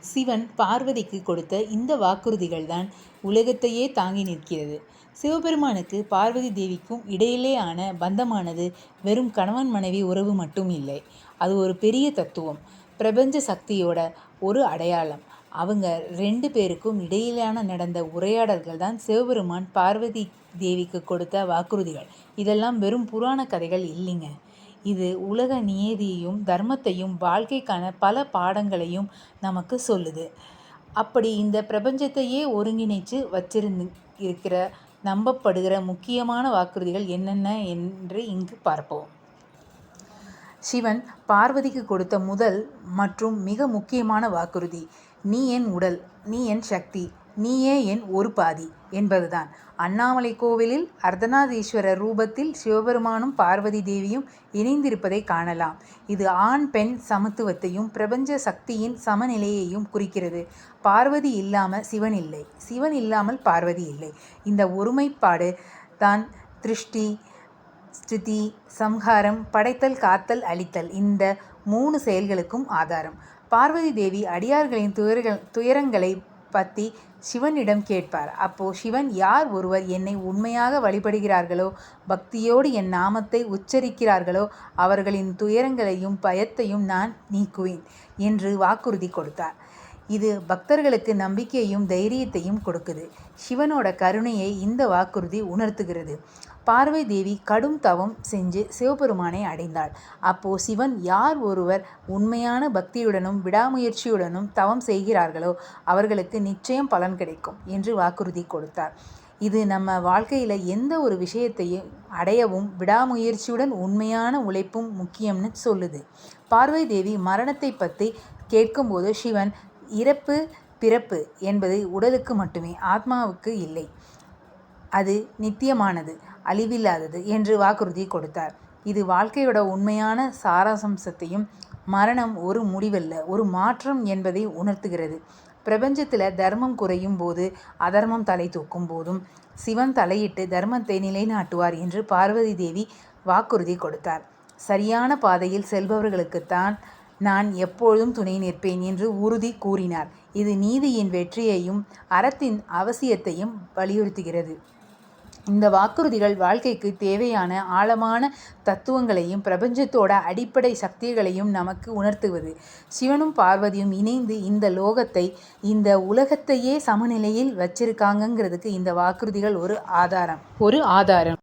சிவன் பார்வதிக்கு கொடுத்த இந்த வாக்குறுதிகள்தான் உலகத்தையே தாங்கி நிற்கிறது. சிவபெருமானுக்கு பார்வதி தேவிக்கும் இடையிலேயான பந்தமானது வெறும் கணவன் மனைவி உறவு மட்டும் இல்லை. அது ஒரு பெரிய தத்துவம். பிரபஞ்ச சக்தியோட ஒரு அடையாளம். அவங்க ரெண்டு பேருக்கும் இடையிலான நடந்த உரையாடல்கள் தான் சிவபெருமான் பார்வதி தேவிக்கு கொடுத்த வாக்குறுதிகள். இதெல்லாம் வெறும் புராண கதைகள் இல்லைங்க இது உலக நியதியையும் தர்மத்தையும் வாழ்க்கைக்கான பல பாடங்களையும் நமக்கு சொல்லுது. அப்படி இந்த பிரபஞ்சத்தையே ஒருங்கிணைச்சு இருக்கிற நம்பப்படுகிற முக்கியமான வாக்குறுதிகள் என்னென்ன என்று இங்கு பார்ப்போம். சிவன் பார்வதிக்கு கொடுத்த முதல் மற்றும் மிக முக்கியமான வாக்குறுதி நீ என் உடல் நீ என் சக்தி நீயே என் ஒரு பாதி என்பதுதான். அண்ணாமலை கோவிலில் அர்த்தநாதீஸ்வரர் ரூபத்தில் சிவபெருமானும் பார்வதி தேவியும் இணைந்திருப்பதை காணலாம். இது ஆண் பெண் சமத்துவத்தையும் பிரபஞ்ச சக்தியின் சமநிலையையும் குறிக்கிறது. பார்வதி இல்லாமல் சிவன் இல்லை. சிவன் இல்லாமல் பார்வதி இல்லை. இந்த ஒருமைப்பாடு தான் திருஷ்டி ஸ்திதி சம்ஹாரம் படைத்தல் காத்தல் அழித்தல் இந்த மூணு செயல்களுக்கும் ஆதாரம். பார்வதி தேவி அடியார்களின் துயரங்களைப் பத்தி சிவனிடம் கேட்பார். அப்போ சிவன் யார் ஒருவர் என்னை உண்மையாக வழிபடுகிறார்களோ பக்தியோடு என் நாமத்தை உச்சரிக்கிறார்களோ அவர்களின் துயரங்களையும் பயத்தையும் நான் நீக்குவேன் என்று வாக்குறுதி கொடுத்தார். இது பக்தர்களுக்கு நம்பிக்கையையும் தைரியத்தையும் கொடுக்குது. சிவனோட கருணையை இந்த வாக்குறுதி உணர்த்துகிறது. பார்வை தேவி கடும் தவம் செஞ்சு சிவபெருமானை அடைந்தாள். அப்போ சிவன் யார் ஒருவர் உண்மையான பக்தியுடனும் விடாமுயற்சியுடனும் தவம் செய்கிறார்களோ அவர்களுக்கு நிச்சயம் பலன் கிடைக்கும் என்று வாக்குறுதி கொடுத்தார். இது நம்ம வாழ்க்கையில் எந்த ஒரு விஷயத்தையும் அடையவும் விடாமுயற்சியுடன் உண்மையான உழைப்பும் முக்கியம்னு சொல்லுது. பார்வை தேவி மரணத்தைப் பற்றி கேட்கும்போது சிவன் இறப்பு பிறப்பு என்பது உடலுக்கு மட்டுமே ஆத்மாவுக்கு இல்லை. அது நித்தியமானது அழிவில்லாதது என்று வாக்குறுதி கொடுத்தார். இது வாழ்க்கையோட உண்மையான சாராசம்சத்தையும் மரணம் ஒரு முடிவல்ல ஒரு மாற்றம் என்பதை உணர்த்துகிறது. பிரபஞ்சத்தில் தர்மம் குறையும் போது அதர்மம் தலை தூக்கும் போதும் சிவன் தலையிட்டு தர்மத்தை நிலைநாட்டுவார் என்று பார்வதி தேவி வாக்குறுதி கொடுத்தார். சரியான பாதையில் செல்பவர்களுக்குத்தான் நான் எப்போதும் துணை நிற்பேன் என்று உறுதி கூறினார். இது நீதியின் வெற்றியையும் அறத்தின் அவசியத்தையும் வலியுறுத்துகிறது. இந்த வாக்குறுதிகள் வாழ்க்கைக்கு தேவையான ஆழமான தத்துவங்களையும் பிரபஞ்சத்தோட அடிப்படை சக்திகளையும் நமக்கு உணர்த்துவது. சிவனும் பார்வதியும் இணைந்து இந்த லோகத்தை இந்த உலகத்தையே சமநிலையில் வச்சிருக்காங்கங்கிறதுக்கு இந்த வாக்குறுதிகள் ஒரு ஆதாரம். ஒரு ஆதாரம்.